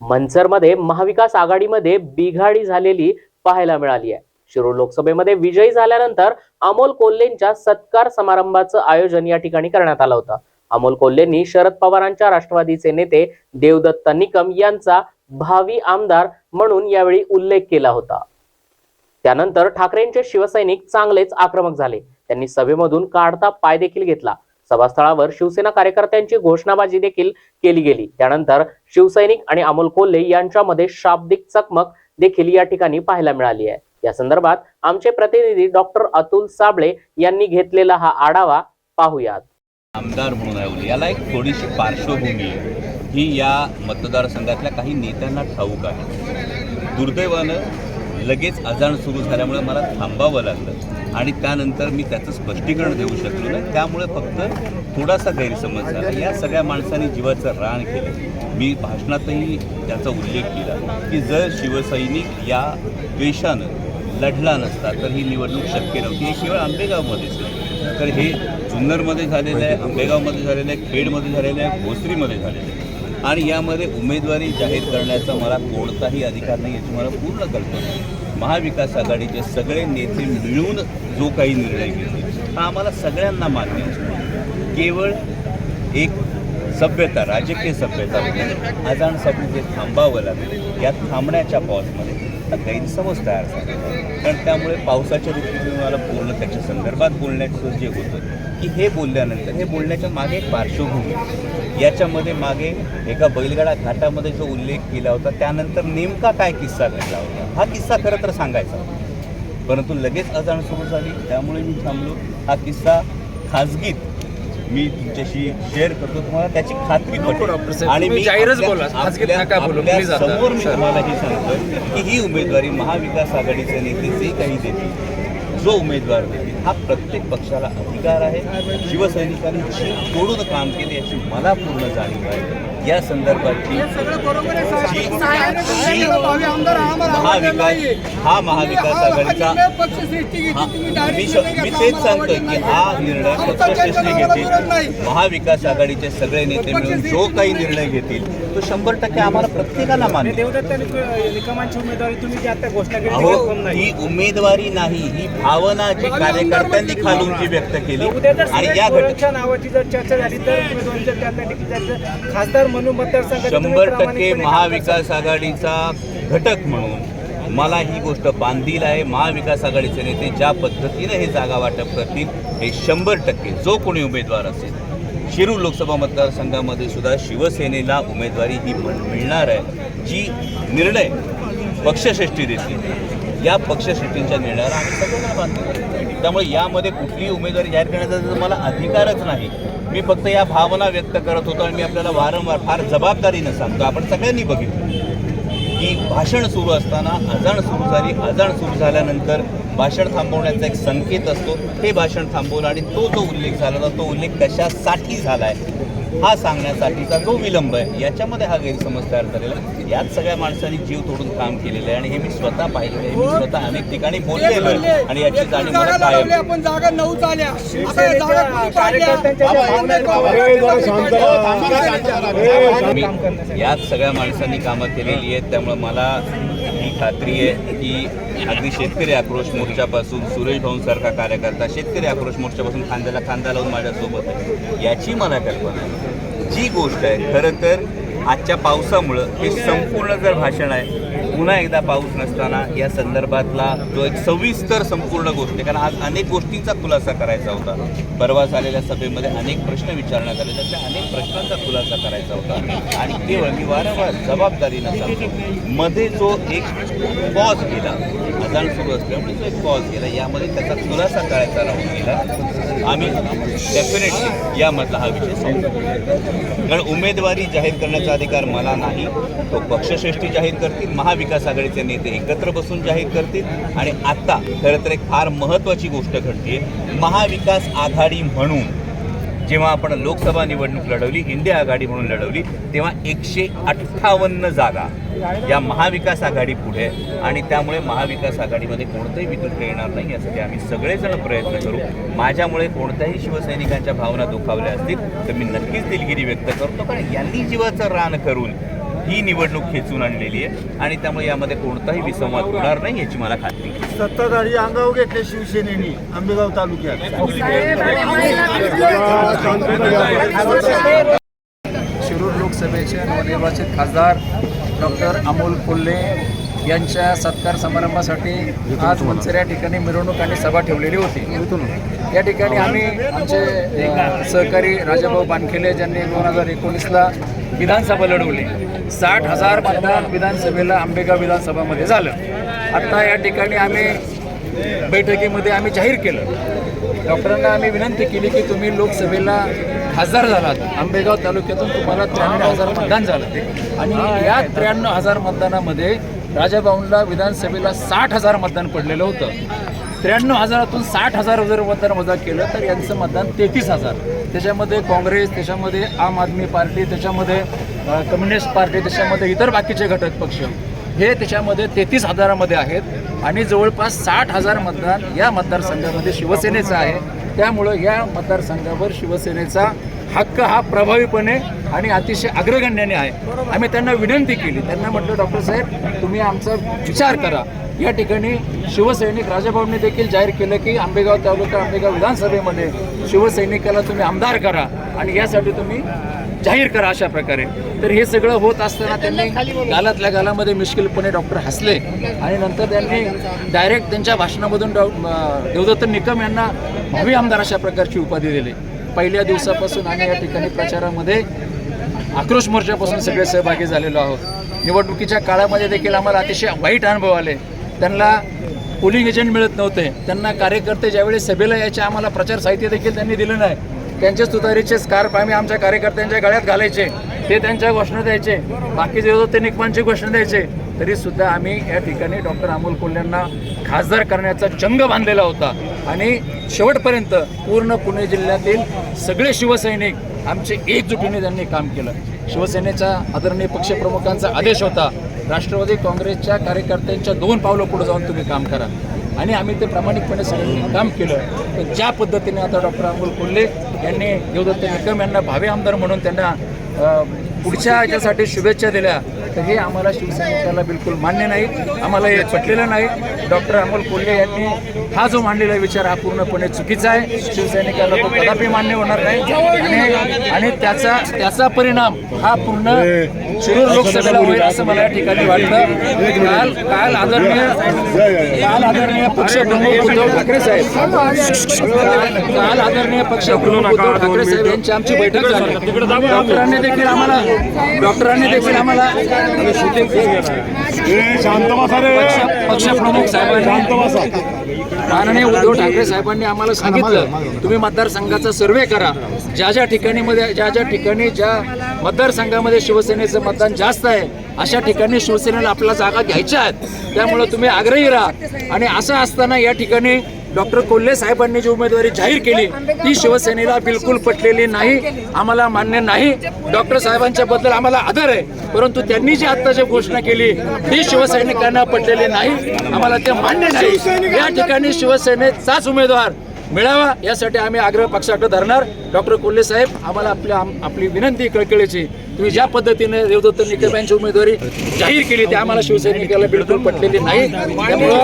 मनसरमध्ये महाविकास आघाडीमध्ये बिघाडी झालेली पाहायला मिळाली आहे. शिरूर लोकसभेमध्ये विजयी झाल्यानंतर अमोल कोल्हेंच्या सत्कार समारंभाचं आयोजन या ठिकाणी करण्यात आलं होतं. अमोल कोल्हेंनी शरद पवारांच्या राष्ट्रवादीचे नेते देवदत्त निकम यांचा भावी आमदार म्हणून यावेळी उल्लेख केला होता. त्यानंतर ठाकरेंचे शिवसैनिक चांगलेच आक्रमक झाले. त्यांनी सभेमधून काढता पाय देखील घेतला. सभास्थळावर शिवसेना कार्यकर्त्यांची घोषणाबाजी देखील केली गेली. त्यानंतर शिवसैनिक आणि अमोल कोल्हे यांच्यामध्ये शाब्दिक चकमक देखील या ठिकाणी पाहायला मिळाली आहे. या संदर्भात आमचे प्रतिनिधी डॉक्टर अतुल साबळे यांनी घेतलेला हा आढावा पाहूयात. आमदार म्हणून याला एक थोडीशी पार्श्वभूमी ही या मतदारसंघातल्या काही नेत्यांना ठाऊक आहे. दुर्दैवानं लगेच अजाण सुरू झाल्यामुळे मला थांबावं लागलं. आणि त्यानंतर मी त्याचं स्पष्टीकरण देऊ शकलो नाही. त्यामुळे फक्त थोडासा गैरसमज झाला. या सगळ्या माणसांनी जीवाचं रान केलं. मी भाषणातही त्याचा उल्लेख केला की जर शिवसैनिक या द्वेषानं लढला नसता तर ही निवडणूक शक्य नव्हती. हे केवळ आंबेगावमध्येच नाही तर हे जुन्नरमध्ये झालेलं आहे आंबेगावमध्ये झालेलं आहे खेडमध्ये झालेलं आहे भोसरीमध्ये झालेलं आहे. आणि यामध्ये उमेदवारी जाहीर करण्याचा मला कोणताही अधिकार नाही याची मला पूर्ण कल्पना आहे. महाविकास आघाडीचे सगळे नेते मिळून जो काही निर्णय घेतो हा आम्हाला सगळ्यांना मान्य असतो केवळ एक सभ्यता राजकीय सभ्यता म्हणून अजाणसाठी जे थांबावं लागलं या थांबण्याच्या पॉजमध्ये गैरसमज तयार झाला. कारण त्यामुळे पावसाच्या ऋतूतून मला पूर्ण त्याच्या संदर्भात बोलण्याचं जे होतं की हे बोलल्यानंतर हे बोलण्याच्या मागे एक पार्श्वभूमी. याच्यामध्ये मागे एका बैलगाडा घाटामध्ये जो उल्लेख केला होता त्यानंतर नेमका काय किस्सा घडला होता हा किस्सा खरं तर सांगायचा होता. परंतु लगेच अजाण सुरू झाली त्यामुळे मी थांबलो हा किस्सा खाजगीत मी तुमच्याशी शेअर करतो तुम्हाला त्याची खात्री पटेल. आणि मी जाहीरच बोला. समोर मी. तुम्हाला हे सांगतो की ही उमेदवारी महाविकास आघाडीचे नेते जे काही देतील जो उमेदवार देतील हा प्रत्येक पक्षाला अधिकार आहे. शिवसैनिकांनी जीव तोडून काम केले याची मला पूर्ण जाणीव आहे. या संदर्भातची जी- जी महाविकास हा महाविकास आघाडीचा मी तेच सांगतोय की हा निर्णय पक्षश्रेष्ठी घेतील. महाविकास आघाडीचे सगळे नेते मिळून जो काही निर्णय घेतील तो शंभर टक्के आम्हाला प्रत्येकाला मान्य. देवदत्त निकमांची उमेदवारी तुम्ही जी आता घोषणा केली ही उमेदवारी नाही ही भावना जी कार्यकर्त्यांनी खालून जी व्यक्त केली आणि या घट भोरेंच्या नावाची जर चर्चा झाली तर खासदार म्हणून मतदारसंघात तुम्ही शंभर टक्के महाविकास आघाडीचा घटक म्हणून मला ही गोष्ट बांधील आहे. महाविकास आघाडीचे नेते ज्या पद्धतीने हे जागा वाटप करतील हे शंभर टक्के जो कोणी उमेदवार असेल शिरूर लोकसभा मतदारसंघामध्ये सुद्धा शिवसेनेला उमेदवारी ही मिळणार आहे जी निर्णय पक्षश्रेष्ठी देते या पक्षश्रेष्ठींच्या निर्णयाला आम्ही सगळ्यांना बांधतो त्यामुळे यामध्ये कुठलीही उमेदवारी जाहीर करण्याचा मला अधिकारच नाही. मी फक्त या भावना व्यक्त करत होतो आणि मी आपल्याला वारंवार फार जबाबदारीनं सांगतो. आपण सगळ्यांनी बघितलं. की भाषण सुरू असताना अजाण सुरू झाली. अजाण सुरू झाल्यानंतर भाषण थांबवण्याचा एक संकेत असतो. हे भाषण थांबवलं आणि तो जो उल्लेख झाला होता तो उल्लेख कशासाठी झाला आहे हा सांगण्यासाठीचा जो विलंब आहे याच्यामध्ये हा गैरसमज तयार झालेला आहे. यात सगळ्या माणसांनी जीव तोडून काम केलेलं आहे आणि हे मी स्वतः पाहिलेलं आहे. मी स्वतः अनेक ठिकाणी बोललेलो आहे आणि याची जाणीव मला कायम आहे. आपण जागा नऊ झाल्या. आता या जागा शिवसेनेच्या कोणी काढल्या? कार्यकर्त्यांच्या ज्या भावना आहेत, मी यात सगळ्या माणसांनी कामं केलेली आहेत. त्यामुळं मला ही आहे की अगदी शेतकरी आक्रोश मोर्चापासून सुरेश भाऊंसारखा कार्यकर्ता शेतकरी आक्रोश मोर्चापासून खांद्याला खांदा लावून माझ्यासोबत आहे. याची मला कल्पना आहे. जी गोष्ट आहे खरं तर आजच्या पावसामुळं हे संपूर्ण जर भाषण आहे पुन्हा एकदा पाऊस नसताना या संदर्भातला जो एक सविस्तर संपूर्ण गोष्ट आहे कारण आज अनेक गोष्टींचा खुलासा करायचा होता. परवा झालेल्या सभेमध्ये अनेक प्रश्न विचारण्यात आले त्यातल्या अनेक प्रश्नांचा खुलासा करायचा होता. आणि केवळ मी वारंवार जबाबदारीनं सांगतो मध्ये जो एक पॉज गेला अजाण सुरू असल्यामुळे जो एक पॉज गेला यामध्ये त्याचा खुलासा करायचा राहून गेला आम्ही डेफिनेटली यामधला हा विषय सांगतो कारण उमेदवारी जाहीर करण्याचा अधिकार मला नाही. तो पक्षश्रेष्ठी जाहीर करतील महाविकास आघाडीचे नेते एकत्र बसून जाहीर करतील आणि आत्ता खरं तर एक फार महत्त्वाची गोष्ट घडते महाविकास आघाडी म्हणून जेव्हा आपण लोकसभा निवडणूक लढवली इंडिया आघाडी म्हणून लढवली तेव्हा एकशे अठ्ठावन्न जागा या महाविकास आघाडी पुढे आणि त्यामुळे महाविकास आघाडीमध्ये कोणतंही विद्युत येणार नाही यासाठी आम्ही सगळेजण प्रयत्न करू. माझ्यामुळे कोणत्याही शिवसैनिकांच्या भावना दुखावल्या असतील तर मी नक्कीच दिलगिरी व्यक्त करतो कारण यांनी जीवाचं रान करून ही निवडणूक खेचून आणलेली आहे आणि त्यामुळे यामध्ये कोणताही विसंवाद होणार नाही याची मला खात्री. सत्ताधारी अंगावर घेतले शिवसेनेनी आंबेगाव तालुक्यात शिरूर लोकसभेचे नवनिर्वाचित खासदार डॉक्टर अमोल कोल्हे यांच्या सत्कार समारंभासाठी आज मंचर या ठिकाणी मिरवणूक आणि सभा ठेवलेली होती या ठिकाणी आम्ही आमचे सहकारी राजाभाऊ बानखेले ज्यांनी दोन हजार एकोणीसला विधानसभा लढवली. साठ हजार मतदान विधानसभेला आंबेगाव विधानसभामध्ये झालं. आत्ता या ठिकाणी आम्ही बैठकीमध्ये आम्ही जाहीर केलं. डॉक्टरांना आम्ही विनंती केली की तुम्ही लोकसभेला खासदार झालात. आंबेगाव तालुक्यातून तुम्हाला त्र्याण्णव हजार मतदान झालं. आणि या त्र्याण्णव हजार मतदानामध्ये राजाभाऊंना विधानसभेला साठ हजार मतदान पडलेलं होतं. त्र्याण्णव हजारातून साठ हजार जर मतदान वजा केलं तर यांचं मतदान तेहतीस हजार. त्याच्यामध्ये काँग्रेस त्याच्यामध्ये आम आदमी पार्टी त्याच्यामध्ये कम्युनिस्ट पार्टी त्याच्यामध्ये इतर बाकीचे घटक पक्ष हे त्याच्यामध्ये तेहतीस हजारामध्ये आहेत. आणि जवळपास साठ हजार मतदान या मतदारसंघामध्ये शिवसेनेचं आहे. त्यामुळं या मतदारसंघावर शिवसेनेचा हक्क हा प्रभावीपणे आणि अतिशय अग्रगण्याने आहे. आम्ही त्यांना विनंती केली. त्यांना म्हटलं डॉक्टर साहेब तुम्ही आमचा विचार करा. या ठिकाणी शिवसैनिक राजाभाऊंनी देखील जाहीर केलं की आंबेगाव तालुका आंबेगाव विधानसभेमध्ये शिवसैनिकाला तुम्ही आमदार करा आणि यासाठी तुम्ही जाहीर करा अशा प्रकारे. तर हे सगळं होत असताना त्यांनी गालातल्या गालामध्ये मिश्किलपणे डॉक्टर हसले आणि नंतर त्यांनी डायरेक्ट त्यांच्या भाषणामधून डॉ देवदत्त निकम यांना भावी आमदार अशा प्रकारची उपाधी दिली. पहिल्या दिवसापासून आम्ही या ठिकाणी प्रचारामध्ये आक्रोश मोर्चापासून सगळे सहभागी झालेलो आहोत. निवडणुकीच्या काळामध्ये देखील आम्हाला अतिशय वाईट अनुभव आले. त्यांना पोलिंग एजंट मिळत नव्हते. त्यांना कार्यकर्ते ज्यावेळी सभेला यायचे आम्हाला प्रचार साहित्य देखील त्यांनी दिलं नाही. त्यांचे तुतारीचे स्कार्फ आम्ही आमच्या कार्यकर्त्यांच्या गळ्यात घालायचे. ते त्यांच्या घोषणा द्यायचे. बाकीचे होतं ते निकमांची घोषणा द्यायचे. तरी सुद्धा आम्ही या ठिकाणी डॉक्टर अमोल कोल्ह्यांना खासदार करण्याचा जंग बांधलेला होता. आणि शेवटपर्यंत पूर्ण पुणे जिल्ह्यातील सगळे शिवसैनिक आमचे एकजुटीने त्यांनी काम केलं. शिवसेनेचा आदरणीय पक्षप्रमुखांचा आदेश होता राष्ट्रवादी काँग्रेसच्या कार्यकर्त्यांच्या दोन पावलं पुढे जाऊन तुम्ही काम करा. आणि आम्ही ते प्रामाणिकपणे सगळ्यांनी काम केलं. तर ज्या पद्धतीने आता डॉक्टर अमोल कोल्हे यांनी देवदत्त निकम यांना भावे आमदार म्हणून त्यांना पुढच्या याच्यासाठी शुभेच्छा दिल्या तर हे आम्हाला शिवसैनिकाला बिलकुल मान्य नाही. आम्हाला हे पटलेलं नाही. डॉक्टर अमोल कोल्हे यांनी हा जो मांडलेला विचार हा पूर्णपणे चुकीचा आहे. शिवसैनिकाला तो कदापि मान्य होणार नाही. आणि त्याचा त्याचा परिणाम हा पूर्ण शिरूर लोकसभेला होईल असं मला या ठिकाणी वाटतं. काल काल आदरणीय काल आदरणीय पक्षप्रमुख उद्धव ठाकरे साहेब काल आदरणीय पक्षप्रमुख उद्धव ठाकरे साहेब यांची आमची बैठक झाली. डॉक्टरांनी देखील आम्हाला डॉक्टरांनी देखील आम्हाला पक्षप्रमुख साहेबांनी माननीय उद्धव ठाकरे साहेबांनी आम्हाला सांगितलं तुम्ही मतदारसंघाचा सर्वे करा. ज्या ज्या ठिकाणी मध्ये ज्या ज्या ठिकाणी ज्या मतदारसंघामध्ये शिवसेनेचं मतदान जास्त आहे अशा ठिकाणी शिवसेनेला आपल्याला जागा घ्यायच्या आहेत. त्यामुळे तुम्ही आग्रही राहा. आणि असं असताना या ठिकाणी डॉक्टर कोल्हे साहेबांनी जी उमेदवारी जाहीर केली ती शिवसेनेला बिलकुल पटलेली नाही आम्हाला मान्य नाही. डॉक्टर साहेबांच्या बद्दल आम्हाला आदर आहे. परंतु त्यांनी जी आता जी घोषणा केली ती शिवसैनिकांना पटलेली नाही. आम्हाला ते मान्य नाही. या ठिकाणी शिवसेनेचाच उमेदवार मिळावा. यासाठी आम्ही आग्रह पक्षाकडे धरणार. डॉक्टर कोल्हे साहेब आम्हाला आपल्या आपली विनंती कळकळीची. तुम्ही ज्या पद्धतीने देवदत्त निकम यांची उमेदवारी जाहीर केली ती आम्हाला शिवसैनिकाला बिलकुल पटलेली नाही. त्यामुळं